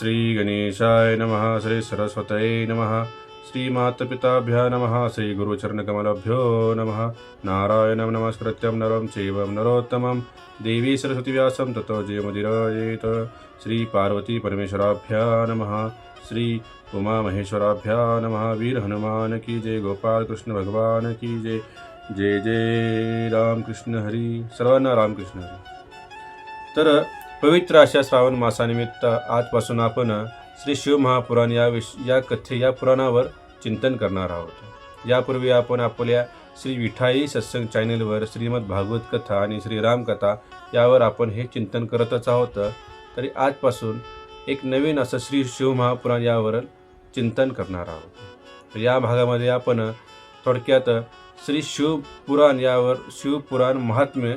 श्री गणेशाय नमः श्री सरस्वतये नमः श्रीमातपिताभ्य नमः श्रीगुरुचरणकमलभ्यो नमः। नारायणं नमस्कृत्यं नरं चैवं नरोत्तमं। देवी सरस्वतीव्यासं ततो जयमुदिरयेत श्रीपार्वतीपरमेश्वराभ्या नमः श्री उमामहेश्वराभ्या नमः। वीर हनुमान की जय गोपाल कृष्ण भगवान की जय। जय जय रामकृष्ण हरी। सर्वांना रामकृष्ण हरी। तर पवित्र अशा श्रावण मासानिमित्त आजपासून आपण श्री शिवमहापुराण या विश या कथे या पुराणावर चिंतन करणार आहोत. यापूर्वी आपण आपल्या श्री विठाई सत्संग चॅनेलवर श्रीमद भागवत कथा आणि श्रीरामकथा यावर आपण हे चिंतन करतच आहोत. तरी आजपासून एक नवीन असं श्री शिवमहापुराण यावर चिंतन करणार आहोत. या भागामध्ये आपण थोडक्यात श्री शिवपुराण यावर शिवपुराण महात्म्य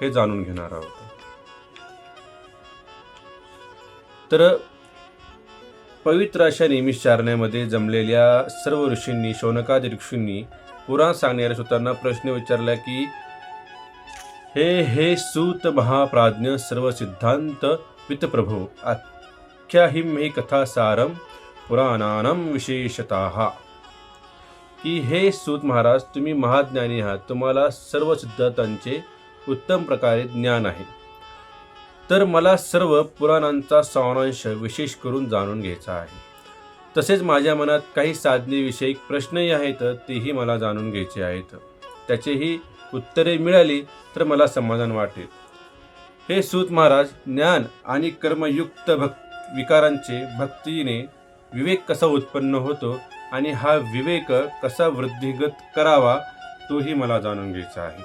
हे जाणून घेणार आहोत. तर पवित्र अशा निमिषचारण्यामध्ये जमलेल्या सर्व ऋषींनी शौनकादी ऋषींनी पुराण सांगणाऱ्या सुतांना प्रश्न विचारला की हे हे सूत महाप्राज्ञ सर्व सिद्धांत वितप्रभो आख्याहिम हे कथासारम पुराणानम विशेषतः. की हे सूत महाराज तुम्ही महाज्ञानी आहात तुम्हाला सर्व सिद्धांतांचे उत्तम प्रकारे ज्ञान आहे. तर मला सर्व पुराणांचा सारांश विशेष करून जाणून घ्यायचा आहे. तसेच माझ्या मनात काही साधनेविषयी प्रश्नही आहेत तेही मला जाणून घ्यायचे आहेत. त्याचेही उत्तरे मिळाली तर मला समाधान वाटेल. हे सूत महाराज ज्ञान आणि कर्मयुक्त भक् विकारांचे भक्तीने विवेक कसा उत्पन्न होतो आणि हा विवेक कसा वृद्धिगत करावा तोही मला जाणून घ्यायचा आहे.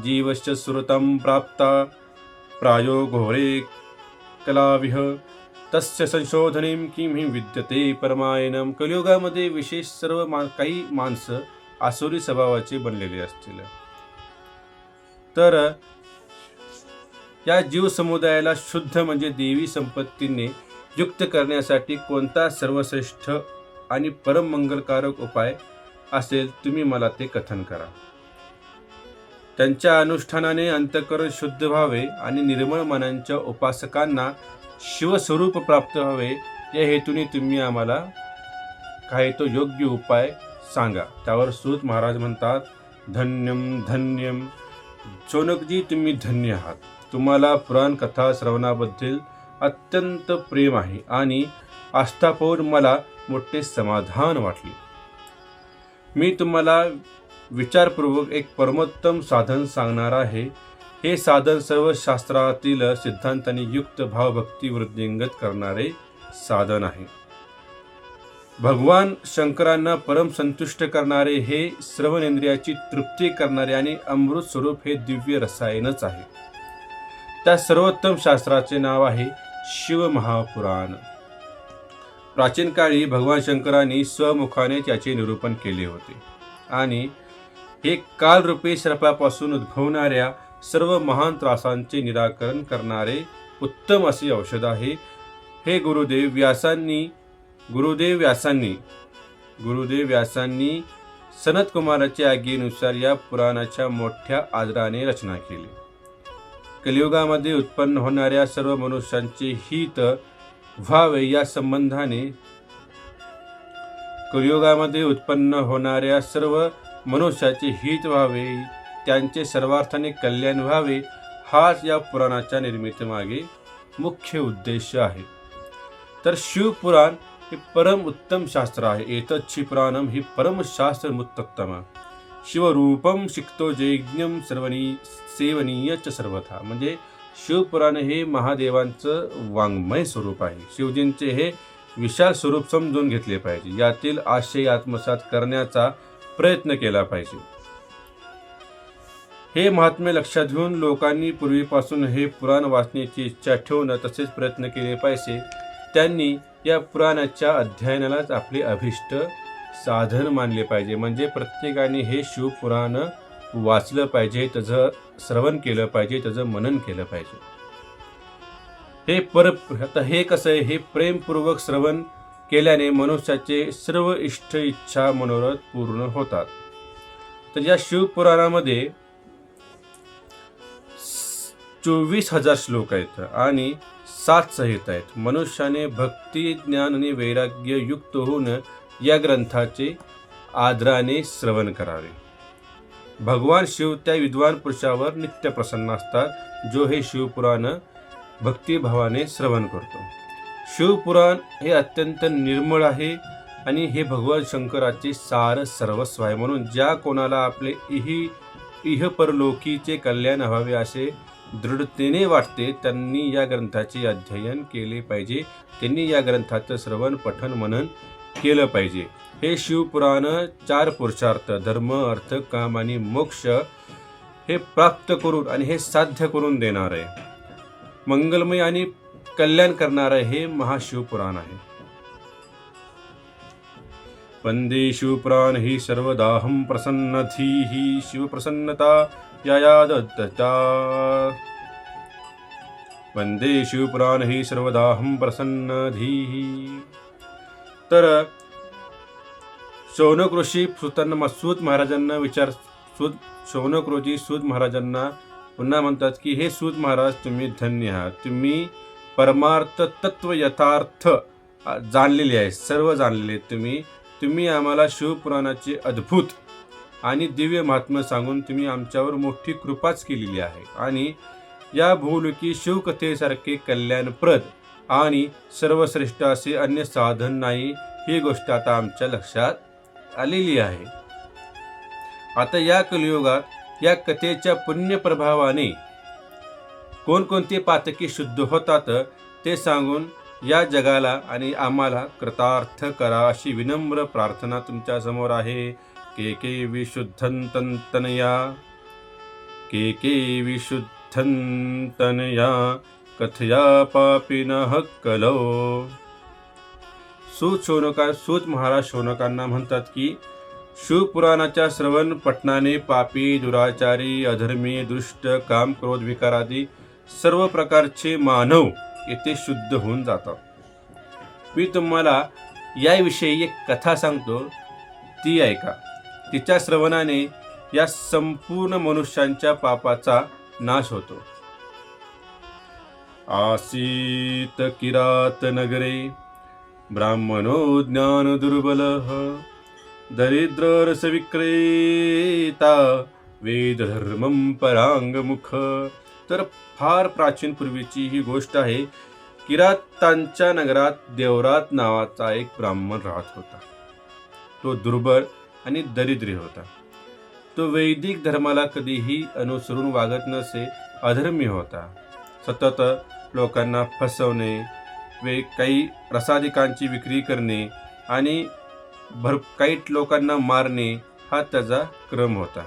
जीवश्च सुरतम प्राप्ता प्रायो घोरे कलाविह। तस्य संशोधने किम ही विद्यते परमायनम कलियुगामध्ये विशेष सर्व मा काही माणसं आसुरी स्वभावाचे बनलेले असतील। तर या जीव समुदायाला शुद्ध म्हणजे देवी संपत्तीने युक्त करण्यासाठी कोणता सर्वश्रेष्ठ आणि परम मंगलकारक उपाय असेल तुम्ही मला ते कथन करा. त्यांच्या अनुष्ठानाने अंतकरण शुद्ध व्हावे आणि निर्मळ मनांच्या उपासकांना शिवस्वरूप प्राप्त व्हावे या हेतूने तुम्ही आम्हाला काही तो योग्य उपाय सांगा. त्यावर सूत महाराज म्हणतात धन्यम धन्यम. चोनकजी तुम्ही धन्य आहात. तुम्हाला पुराण कथा श्रवणाबद्दल अत्यंत प्रेम आहे आणि आस्था पाहून मला मोठे समाधान वाटले. मी तुम्हाला विचारपूर्वक एक परमोत्तम साधन सांगणार आहे. हे साधन सर्व शास्त्रातील सिद्धांतांनी युक्त भावभक्ती वृद्धिंगत करणारे साधन आहे. भगवान शंकरांना परम संतुष्ट करणारे हे श्रवणेंद्रियाची तृप्ती करणारे आणि अमृत स्वरूप हे दिव्य रसायनच आहे. त्या सर्वोत्तम शास्त्राचे नाव आहे शिवमहापुराण. प्राचीन काळी भगवान शंकरांनी स्वमुखाने त्याचे निरूपण केले होते. आणि हे कालरूपी सर्पापासून उद्भवणाऱ्या सर्व महान त्रासांचे निराकरण करणारे उत्तम असे औषध आहे. हे गुरुदेव व्यासांनी गुरुदेव व्यासांनी गुरुदेव व्यासांनी सनत कुमाराच्या आज्ञेनुसार या पुराणाच्या मोठ्या आदराने रचना केली. कलियुगामध्ये उत्पन्न होणाऱ्या सर्व मनुष्यांचे हित व्हावे या संबंधाने कलियुगामध्ये उत्पन्न होणाऱ्या सर्व मनुष्याचे हित व्हावे त्यांचे सर्वार्थाने कल्याण व्हावे हाच या पुराणाच्या निर्मितीमागे मुख्य उद्देश आहे. तर शिवपुराण हे परम उत्तम शास्त्र आहे. एतच्छी पुराणम ही परमशास्त्र मुत्तम शिवरूपम शिकतो जैज्ञम सर्वनी सेवनीय च सर्वथा. म्हणजे शिवपुराण हे महादेवांचं वाङ्मय स्वरूप आहे. शिवजींचे हे विशाल स्वरूप समजून घेतले पाहिजे. यातील आशय आत्मसात करण्याचा प्रयत्न केला पाहिजे. हे महात्म्य लक्षात घेऊन लोकांनी पूर्वीपासून हे पुराण वाचण्याची इच्छा ठेवणं तसेच प्रयत्न केले पाहिजे. त्यांनी या पुराणाच्या अध्ययनालाच आपले अभिष्ट साधन मानले पाहिजे. म्हणजे प्रत्येकाने हे शिवपुराण वाचलं पाहिजे त्याचं श्रवण केलं पाहिजे त्याचं मनन केलं पाहिजे. हे पर आता हे कसं आहे? हे प्रेमपूर्वक श्रवण केल्याने मनुष्याचे सर्व इष्ट इच्छा मनोरथ पूर्ण होतात. तर या शिवपुराणामध्ये चोवीस हजार श्लोक आहेत आणि सात संहिता आहेत. मनुष्याने भक्ती ज्ञान आणि वैराग्य युक्त होऊन या ग्रंथाचे आदराने श्रवण करावे. भगवान शिव त्या विद्वान पुरुषावर नित्य प्रसन्न असतात जो हे शिवपुराण भक्तिभावाने श्रवण करतो. शिवपुराण हे अत्यंत निर्मळ आहे आणि हे भगवान शंकराचे सार सर्वस्व आहे. म्हणून ज्या कोणाला आपले इही इह परलोकीचे कल्याण व्हावे असे दृढतेने वाटते त्यांनी या ग्रंथाचे अध्ययन केले पाहिजे. त्यांनी या ग्रंथाचं श्रवण पठन मनन केलं पाहिजे. हे शिवपुराण चार पुरुषार्थ धर्म अर्थ काम आणि मोक्ष हे प्राप्त करून आणि हे साध्य करून देणार आहे. मंगलमय आणि कल्याण करणारं हे महाशिवपुराण आहे. वंदे शिवपुराण ही सर्वदाहं प्रसन्नधीः शिवप्रसन्नता या दत्तता वंदे शिवपुराण ही सर्वदाहं प्रसन्नधी तर शौनक ऋषी सुतांना सूत महाराजांना विचार सूत शौनक ऋषी सूत महाराजांना पुन्हा म्हणतात की हे सूत महाराज तुम्ही धन्य आहात. तुम्ही परमार्थ तत्व यथार्थ जाणलेले आहे सर्व जाणलेले तुम्ही. तुम्ही आम्हाला शिवपुराणाचे अद्भुत आणि दिव्य महात्म्य सांगून तुम्ही आमच्यावर मोठी कृपाच केलेली आहे. आणि या भूलुकी शिवकथेसारखे कल्याणप्रद आणि सर्वश्रेष्ठ असे अन्य साधन नाही ही गोष्ट आता आमच्या लक्षात आलेली आहे. आता या कलियुगात या कथेच्या पुण्यप्रभावाने कोणकोणती पातकी शुद्ध होतात ते सांगून या जगाला आणि आम्हाला कृतार्थ करा अशी विनम्र प्रार्थना तुमच्यासमोर आहे. के के विशुद्धंतनया के के विशुद्धंतनया कथया पापिनः कलो सूत शौनका सूत महाराज शौनकांना म्हणतात की शिवपुराणाच्या श्रवण पठणाने पापी दुराचारी अधर्मी दुष्ट काम क्रोध विकारादी सर्व प्रकारचे मानव येथे शुद्ध होऊन जातात. मी तुम्हाला याविषयी एक कथा सांगतो. ती ऐका. तिच्या श्रवणाने या संपूर्ण मनुष्यांच्या पापाचा नाश होतो. आसीत किरात नगरे ब्राह्मणो ज्ञान दुर्बल दरिद्र रसविक्रेता वेद धर्मम परांगमुख तर फार प्राचीन पूर्वीची ही गोष्ट आहे. किरातांच्या नगरात देवरात नावाचा एक ब्राह्मण राहत होता. तो दुर्बळ आणि दरिद्री होता. तो वैदिक धर्माला कधीही अनुसरून वागत नसे अधर्मी होता. सतत लोकांना फसवणे वे काही प्रसादिकांची विक्री करणे आणि भर काही लोकांना मारणे हा त्याचा क्रम होता.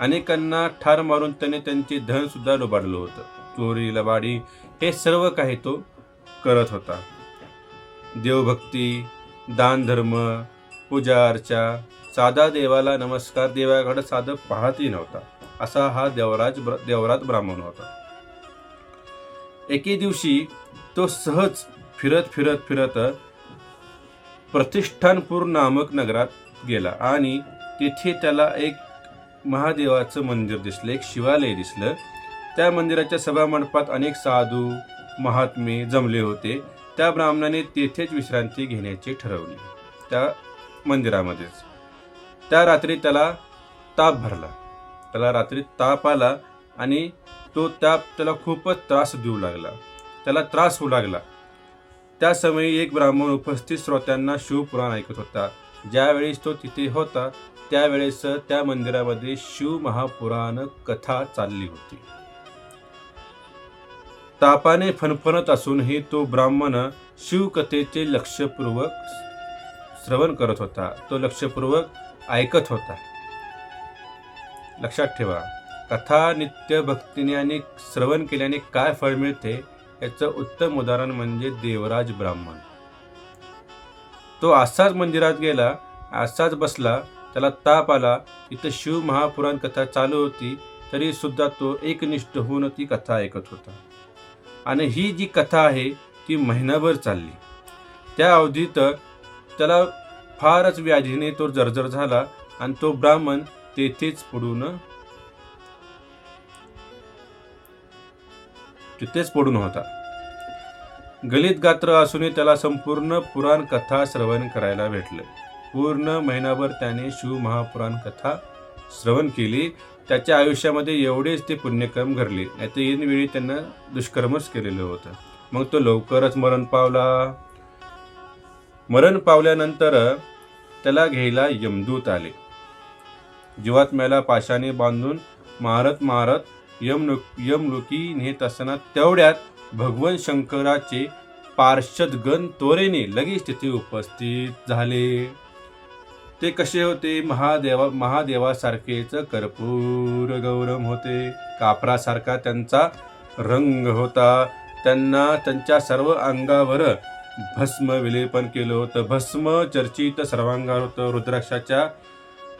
अनेकांना ठार मारून त्याने त्यांचे धन सुद्धा लुबाडलं होतं. चोरी लबाडी हे सर्व काही तो करत होता. देवभक्ती दानधर्म पूजा अर्चा साधा देवाला नमस्कार देवाकडे साधं पाहतही नव्हता. असा हा देवराज ब्र- देवरात ब्राह्मण होता. एके दिवशी तो सहज फिरत फिरत फिरत प्रतिष्ठानपूर नामक नगरात गेला आणि तिथे त्याला एक महादेवाचं मंदिर दिसलं एक शिवालय दिसलं. त्या मंदिराच्या सभामंडपात अनेक साधू महात्मे जमले होते. त्या ब्राह्मणाने तेथेच विश्रांती घेण्याचे ठरवले त्या मंदिरामध्येच. त्या रात्री त्याला ताप भरला. त्याला रात्री ताप आला आणि तो ताप त्याला खूपच त्रास देऊ लागला. त्याला त्रास होऊ लागला. त्या समयी एक ब्राह्मण उपस्थित श्रोत्यांना शिवपुराण ऐकत होता. ज्यावेळेस तो तिथे होता त्यावेळेस त्या मंदिरामध्ये शिव महापुराण कथा चालली होती. तापाने फणफणत असूनही तो ब्राह्मण शिवकथेचे लक्षपूर्वक श्रवण करत होता. तो लक्षपूर्वक ऐकत होता. लक्षात ठेवा कथा नित्य भक्तीने आणि श्रवण केल्याने काय फळ मिळते याचं उत्तम उदाहरण म्हणजे देवराज ब्राह्मण. तो असाच मंदिरात गेला असाच बसला त्याला ताप आला. इथं शिव महापुराण कथा चालू होती तरी सुद्धा तो एकनिष्ठ होऊन ती कथा ऐकत होता. आणि ही जी कथा आहे ती महिनाभर चालली. त्या अवधीत त्याला फारच व्याधीने तो जर्जर झाला आणि तो ब्राह्मण तेथेच पडून तिथेच पडून होता. गलित गात्र असूनही त्याला संपूर्ण पुराण कथा श्रवण करायला भेटलं. पूर्ण महिनाभर त्याने शिव महापुराण कथा श्रवण केली. त्याच्या आयुष्यामध्ये एवढेच ते पुण्यकर्म घडले. नाही तर ऐनवेळी त्यांना दुष्कर्मच केलेलं होतं. मग तो लवकरच मरण पावला. मरण पावल्यानंतर त्याला घ्यायला यमदूत आले. जीवात्म्याला पाशाने बांधून मारत मारत यम यमलोकी नेत असताना तेवढ्यात भगवान शंकराचे पार्षदगण तोरेने लगेच तिथे उपस्थित झाले. ते कसे होते? महादेवा महादेवासारखेच कर्पूर गौरम होते. कापरासारखा त्यांचा रंग होता. त्यांना त्यांच्या सर्व अंगावर भस्म विलेपन केलं होतं. भस्म चर्चित सर्वांगावर होतं. रुद्राक्षाच्या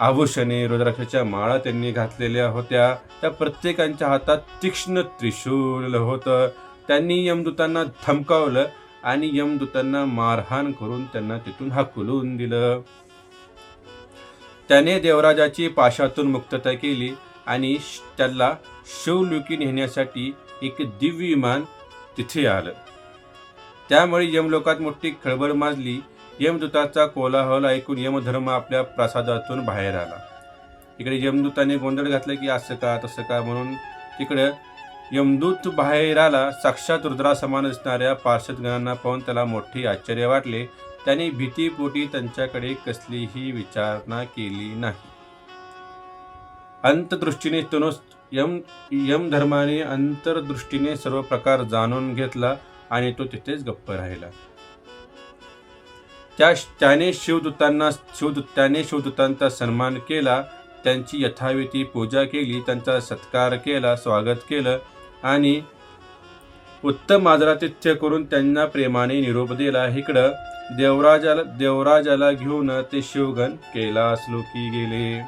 आभूषणे रुद्राक्षाच्या माळा त्यांनी घातलेल्या होत्या. त्या प्रत्येकांच्या हातात तीक्ष्ण त्रिशूल होतं. त्यांनी यमदूतांना धमकावलं आणि यमदूतांना मारहाण करून त्यांना तिथून हाकलून दिलं. त्याने देवराजाची पाशातून मुक्तता केली आणि श- त्याला शिवलुकी नेण्यासाठी एक दिव्य विमान तिथे आलं. त्यामुळे यमलोकात मोठी खळबळ माजली. यमदूताचा कोलाहल ऐकून यमधर्म आपल्या प्रासादातून बाहेर आला. इकडे यमदूताने गोंधळ घातला की असं का तसं का? म्हणून तिकडं यमदूत बाहेर आला. साक्षात रुद्रासमान दिसणाऱ्या पार्षदगणांना पाहून त्याला मोठे आश्चर्य वाटले. त्यांनी भीतीपोटी त्यांच्याकडे कसलीही विचारणा केली नाही. अंतदृष्टीने तनुस यम यमधर्माने अंतर्दृष्टीने सर्व प्रकार जाणून घेतला आणि तो तिथेच गप्प राहिला. त्या त्याने शिवदूतांना शिवदूत त्याने शिवदूतांचा सन्मान केला त्यांची यथाविधी पूजा केली त्यांचा सत्कार केला स्वागत केलं आणि उत्तम आदरातिथ्य करून त्यांना प्रेमाने निरोप दिला. इकडं देवराजाला देवराजाला घेऊन ते शिवगण कैलासलोकी गेले.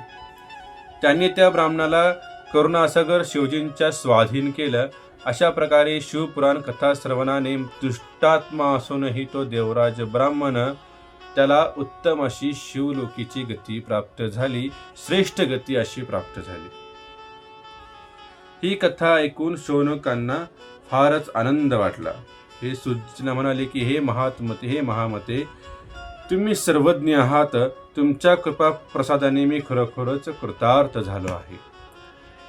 त्यांनी त्या ब्राह्मणाला करुणासागर शिवजींच्या स्वाधीन केलं. अशा प्रकारे शिवपुराण कथा श्रवणाने दुष्टात्मा असूनही तो देवराज ब्राह्मण त्याला उत्तम अशी शिवलोकीची गती प्राप्त झाली श्रेष्ठ गती अशी प्राप्त झाली. ही कथा ऐकून शौनकांना फारच आनंद वाटला. हे सुजना म्हणाले की हे महात्मते हे महामते तुम्ही सर्वज्ञ आहात. तुमच्या कृपा प्रसादाने मी खरोखरच कृतार्थ झालो आहे.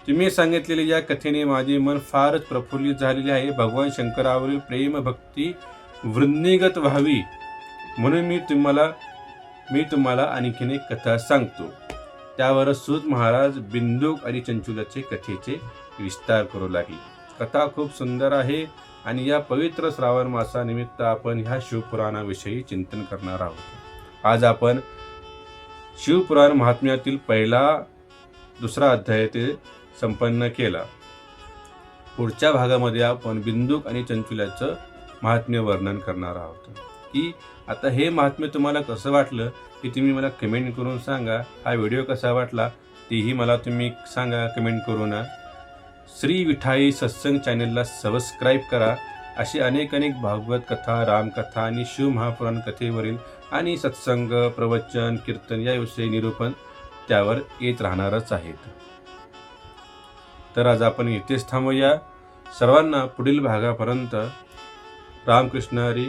तुम्ही सांगितलेले या कथेने माझे मन फारच प्रफुल्लित झालेले आहे. भगवान शंकरावरील प्रेम भक्ती वृद्धिगत व्हावी. म्हणून मी तुम्हाला मी तुम्हाला आणखीन एक कथा सांगतो. त्यावर सूत महाराज बिंदूक आणि चंचुलाचे कथेचे विस्तार करू लागले. कथा खूप सुंदर आहे. आणि या पवित्र श्रावण मासानिमित्त आपण ह्या शिवपुराणाविषयी चिंतन करणार आहोत. आज आपण शिवपुराण महात्म्यातील पहिला दुसरा अध्याय ते संपन्न केला. पुढच्या भागामध्ये आपण बिंदूक आणि चंचुल्याचं महात्म्य वर्णन करणार आहोत. की आता हे महात्म्य तुम्हाला कसं वाटलं की तुम्ही मला कमेंट करून सांगा. हा व्हिडिओ कसा वाटला तेही मला तुम्ही सांगा कमेंट करून. श्री विठाई सत्संग चॅनेलला सबस्क्राईब करा अशी अनेक अनेक भागवत कथा रामकथा आणि शिव महापुराण कथेवरील आणि सत्संग प्रवचन कीर्तन याविषयी निरूपण त्यावर येत राहणारच आहेत. तर आज आपण इथेच थांबूया. सर्वांना पुढील भागापर्यंत रामकृष्ण हरी